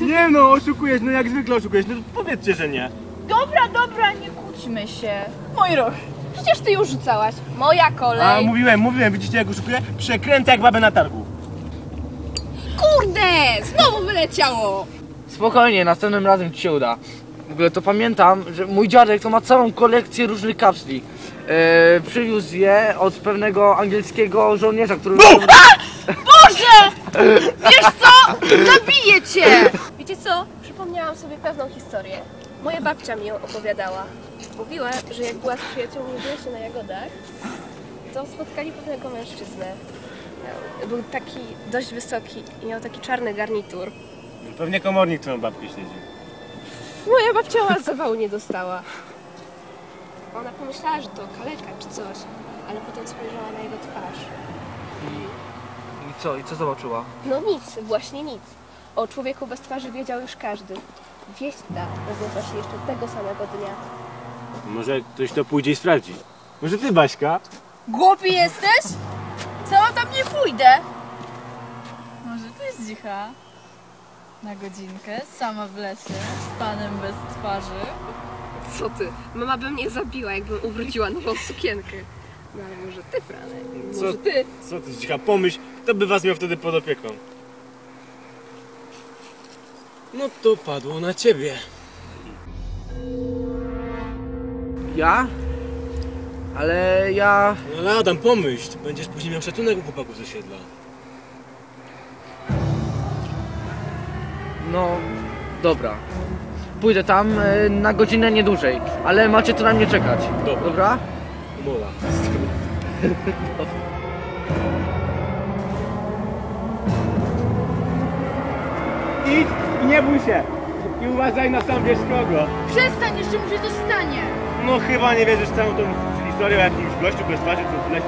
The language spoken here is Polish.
Nie no, oszukujesz, no jak zwykle oszukujesz, no to powiedzcie, że nie. Dobra, dobra, nie kłóćmy się. Mój ruch. Przecież ty już rzucałaś. Moja A kolej. mówiłem, mówiłem, widzicie jak oszukuję? Przekręcę jak babę na targu. Kurde! Znowu wyleciało! Spokojnie, następnym razem ci się uda. W ogóle to pamiętam, że mój dziadek to ma całą kolekcję różnych kapsli. E, przywiózł je od pewnego angielskiego żołnierza, który... Boże! Wiesz? Zabiję cię! Wiecie co? Przypomniałam sobie pewną historię. Moja babcia mi ją opowiadała. Mówiła, że jak była z przyjaciółmi w lesie na jagodach, to spotkali pewnego mężczyznę. Miał- Był taki dość wysoki i miał taki czarny garnitur. Pewnie komornik twoją babkę śledzi. Moja babcia z zawału nie dostała. Ona pomyślała, że to kaleka czy coś, ale potem spojrzała na jego twarz. I co, i co zobaczyła? No nic, właśnie nic. O człowieku bez twarzy wiedział już każdy. Wieść ta rozniosła się jeszcze tego samego dnia. Może ktoś to pójdzie i sprawdzi. Może ty, Baśka? Głupi jesteś? Sama tam nie pójdę. Może ty zdzicha? Na godzinkę, sama w lesie, z panem bez twarzy. Co ty? Mama by mnie zabiła, jakbym ubrudziła nową sukienkę. No ale może ty, Franek? Może Co? ty? Co ty, cicha, pomyśl, kto by was miał wtedy pod opieką? No to padło na ciebie. Ja? Ale ja... No ale Adam, pomyśl, będziesz później miał szacunek u chłopaków z osiedla. No, dobra. Pójdę tam e, na godzinę nie dłużej, ale macie tu na mnie czekać. Dobra. Dobra? Umowa. Idź i nie bój się. I uważaj na sam wiesz kogo. Przestań, jeszcze mu się to stanie. No chyba nie wierzysz całą tą historię o jakimś gościu bez twarzy, co w lesie.